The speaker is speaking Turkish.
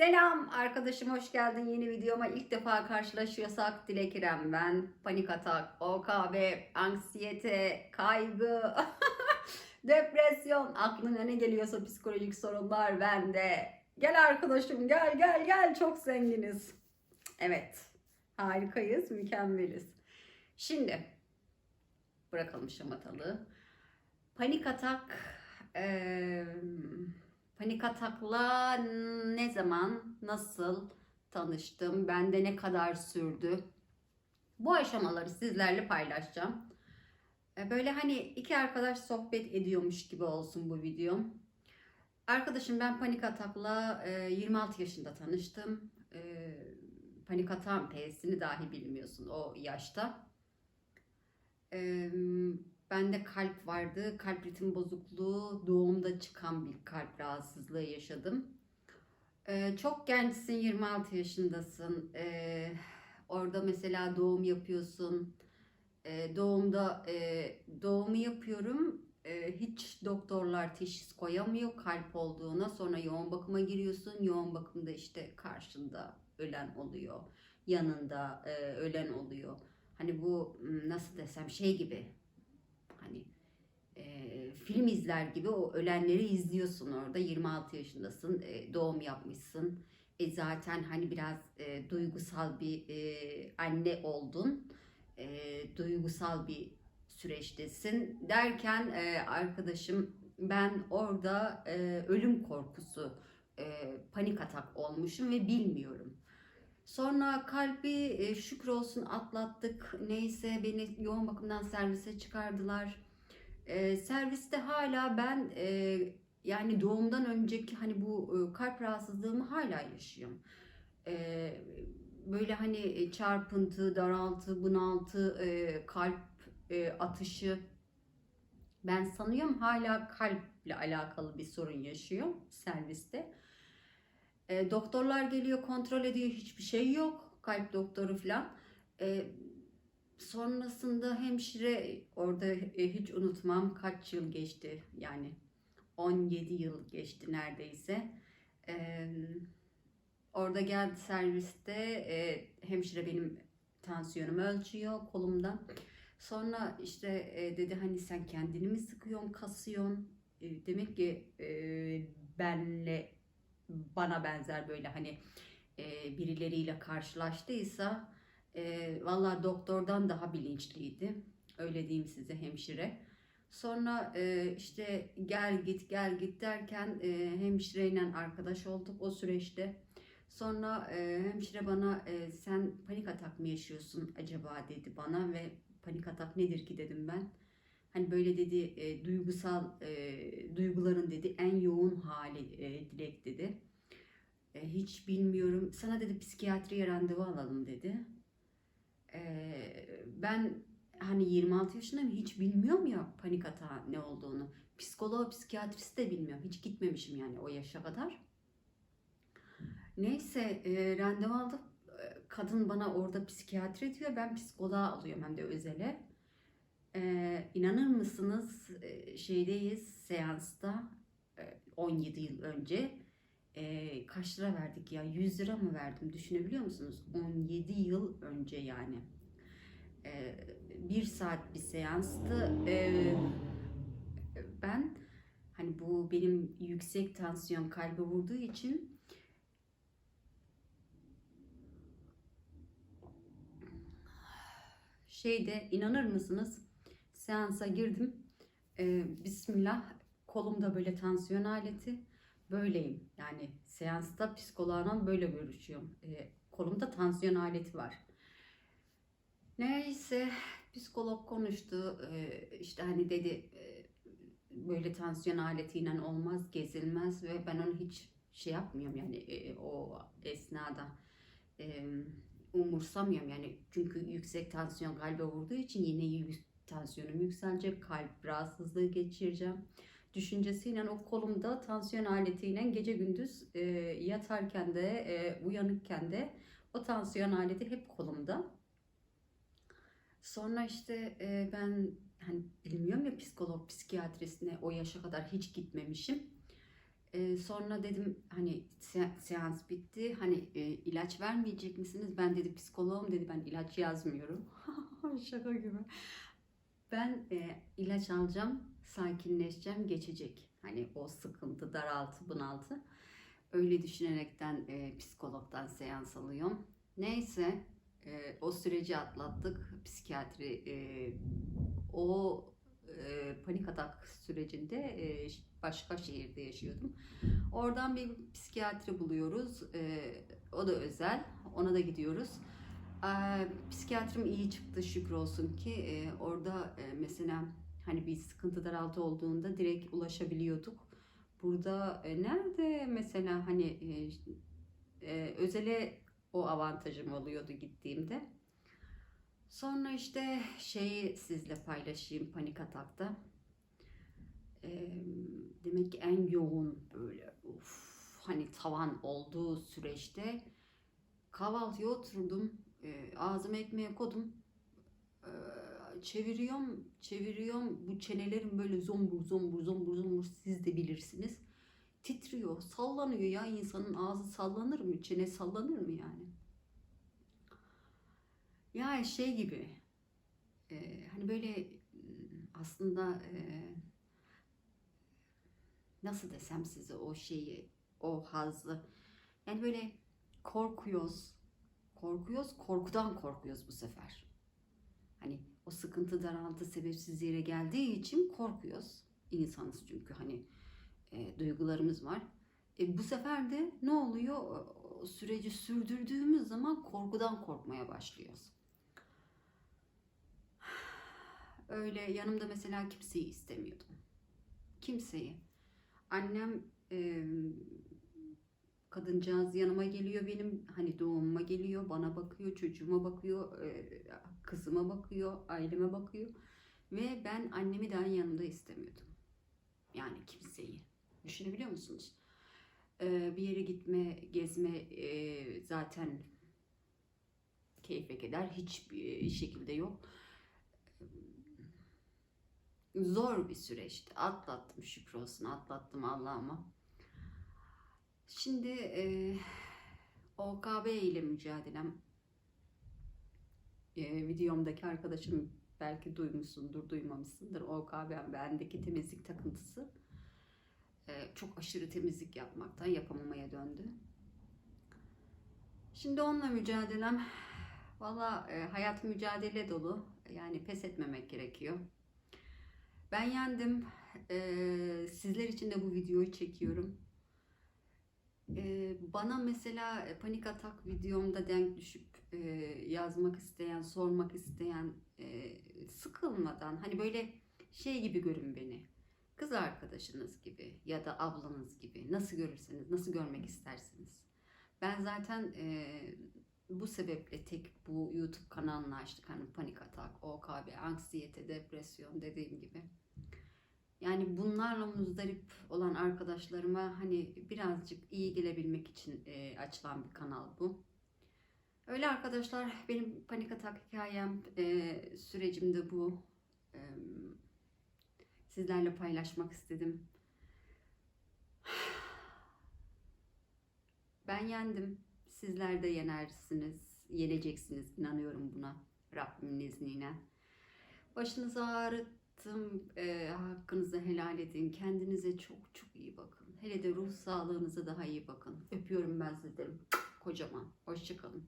Selam arkadaşım hoş geldin yeni videoma ilk defa karşılaşıyorsak Dilek İrem ben panik atak, OKB, anksiyete, kaygı, depresyon aklına ne geliyorsa psikolojik sorunlar bende. Gel arkadaşım gel gel gel çok zenginiz. Evet harikayız mükemmeliz. Şimdi bırakalım şamatalığı. Panik atak eee, panik atakla ne zaman nasıl tanıştım? Bende ne kadar sürdü? Bu aşamaları sizlerle paylaşacağım. E, Böyle hani iki arkadaş sohbet ediyormuş gibi olsun bu videom. Arkadaşım ben panik atakla e, 26 yaşında tanıştım. E, Panik atağın P'sini dahi bilmiyorsun o yaşta. Bende kalp vardı. Kalp ritim bozukluğu, doğumda çıkan bir kalp rahatsızlığı yaşadım. Ee, çok gençsin, 26 yaşındasın. Ee, orada mesela doğum yapıyorsun. Ee, doğumda e, doğumu yapıyorum. Hiç doktorlar teşhis koyamıyor kalp olduğuna. Sonra yoğun bakıma giriyorsun. Yoğun bakımda işte karşında ölen oluyor. Yanında e, ölen oluyor. Hani bu m, nasıl desem şey gibi e, film izler gibi o ölenleri izliyorsun orada 26 yaşındasın e, doğum yapmışsın e, zaten hani biraz e, duygusal bir e, anne oldun e, duygusal bir süreçtesin derken e, arkadaşım ben orada e, ölüm korkusu e, panik atak olmuşum ve bilmiyorum. Sonra kalbi e, şükür olsun atlattık. Neyse beni yoğun bakımdan servise çıkardılar. E, serviste hala ben e, yani doğumdan önceki hani bu e, kalp rahatsızlığımı hala yaşıyorum. E, böyle hani e, çarpıntı, daraltı, bunaltı, e, kalp e, atışı ben sanıyorum hala kalple alakalı bir sorun yaşıyor serviste. E, doktorlar geliyor kontrol ediyor hiçbir şey yok kalp doktoru falan. E, sonrasında hemşire orada e, hiç unutmam kaç yıl geçti yani 17 yıl geçti neredeyse. E, orada geldi serviste e, hemşire benim tansiyonumu ölçüyor kolumdan. Sonra işte e, dedi hani sen kendini mi sıkıyorsun, kasıyorsun? E, demek ki e, benle bana benzer böyle hani e, birileriyle karşılaştıysa e, valla doktordan daha bilinçliydi. Öyle diyeyim size hemşire. Sonra e, işte gel git gel git derken e, hemşireyle arkadaş olduk o süreçte. Sonra e, hemşire bana e, sen panik atak mı yaşıyorsun acaba dedi bana ve panik atak nedir ki dedim ben. Hani böyle dedi e, duygusal e, duyguların dedi en yoğun hali e, Dilek dedi. E, hiç bilmiyorum. Sana dedi psikiyatriye randevu alalım dedi. Ben hani 26 yaşındayım hiç bilmiyorum ya panik atağı ne olduğunu. Psikoloğu, psikiyatrist de bilmiyorum. Hiç gitmemişim yani o yaşa kadar. Neyse e, randevu aldık. Kadın bana orada psikiyatri diyor. Ben psikoloğa alıyorum hem de özele. E, inanır mısınız şeydeyiz seansta e, 17 yıl önce e, kaç lira verdik ya? 100 lira mı verdim? Düşünebiliyor musunuz? 17 yıl önce yani. E, bir saat bir seanstı. E, ben hani bu benim yüksek tansiyon kalbe vurduğu için şeyde inanır mısınız? Seansa girdim. E, Bismillah kolumda böyle tansiyon aleti böyleyim. Yani seansta psikoloğla böyle görüşüyorum. E, kolumda tansiyon aleti var. Neyse psikolog konuştu. E, işte hani dedi e, böyle tansiyon aletiyle olmaz, gezilmez ve ben onu hiç şey yapmıyorum yani e, o esnada e, umursamıyorum yani çünkü yüksek tansiyon kalbe vurduğu için yine tansiyonum yükselecek, kalp rahatsızlığı geçireceğim düşüncesiyle o kolumda tansiyon aletiyle gece gündüz e, yatarken de e, uyanıkken de o tansiyon aleti hep kolumda. Sonra işte e, ben hani bilmiyorum ya psikolog, psikiyatristine o yaşa kadar hiç gitmemişim. Ee, sonra dedim hani se- seans bitti. Hani e, ilaç vermeyecek misiniz? Ben dedi psikoloğum dedi ben ilaç yazmıyorum. Şaka gibi. Ben e, ilaç alacağım, sakinleşeceğim, geçecek. Hani o sıkıntı, daraltı, bunaltı. Öyle düşünerekten e, psikologdan seans alıyorum. Neyse e, o süreci atlattık. Psikiyatri e, o e, panik atak sürecinde e, başka şehirde yaşıyordum. Oradan bir psikiyatri buluyoruz. E, o da özel. Ona da gidiyoruz. Psikiyatrim iyi çıktı şükür olsun ki. Orada mesela hani bir sıkıntı daraltı olduğunda direkt ulaşabiliyorduk. Burada nerede mesela hani özele o avantajım oluyordu gittiğimde. Sonra işte şeyi sizle paylaşayım panik atakta. Demek ki en yoğun böyle uf, hani tavan olduğu süreçte kahvaltıya oturdum. E, ağzıma ekmeğe kodum. Ee, çeviriyorum, çeviriyorum. Bu çenelerim böyle zombur zombur zombur zombur siz de bilirsiniz. Titriyor, sallanıyor ya insanın ağzı sallanır mı? Çene sallanır mı yani? Ya şey gibi e, hani böyle m, aslında e, nasıl desem size o şeyi o hazzı yani böyle korkuyoruz korkuyoruz korkudan korkuyoruz bu sefer. Hani o sıkıntı daraltı sebepsiz yere geldiği için korkuyoruz insanız çünkü. Hani e, duygularımız var. E, bu sefer de ne oluyor? O- süreci sürdürdüğümüz zaman korkudan korkmaya başlıyoruz. Öyle yanımda mesela kimseyi istemiyordum. Kimseyi. Annem e, kadıncağız yanıma geliyor benim hani doğumuma geliyor bana bakıyor çocuğuma bakıyor e, kızıma bakıyor aileme bakıyor ve ben annemi daha yanımda istemiyordum yani kimseyi düşünebiliyor musunuz E, bir yere gitme gezme e, zaten keyfe keder hiçbir şekilde yok zor bir süreçti. Atlattım şükür olsun atlattım Allah'ıma. Şimdi e, OKB ile mücadelem e, videomdaki arkadaşım belki duymuşsundur duymamışsındır. OKB bendeki temizlik takıntısı e, çok aşırı temizlik yapmaktan yapamamaya döndü. Şimdi onunla mücadelem valla e, hayat mücadele dolu. Yani pes etmemek gerekiyor. Ben yendim. Ee, sizler için de bu videoyu çekiyorum. Bana mesela panik atak videomda denk düşüp e, yazmak isteyen, sormak isteyen, e, sıkılmadan hani böyle şey gibi görün beni. Kız arkadaşınız gibi ya da ablanız gibi nasıl görürseniz, nasıl görmek istersiniz. Ben zaten e, bu sebeple tek bu YouTube kanalını açtık. Hani panik atak, OKB, anksiyete, depresyon dediğim gibi. Yani bunlarla muzdarip olan arkadaşlarıma hani birazcık iyi gelebilmek için e, açılan bir kanal bu. Öyle arkadaşlar benim panik atak hikayem, e, sürecim de bu. E, sizlerle paylaşmak istedim. Ben yendim. Sizler de yenersiniz, yeneceksiniz. inanıyorum buna. Rabbimin izniyle. Başınızı ağrıttım. E, hakkınızı helal edin. Kendinize çok çok iyi bakın. Hele de ruh sağlığınıza daha iyi bakın. Öpüyorum ben sizleri. Kocaman. Hoşçakalın.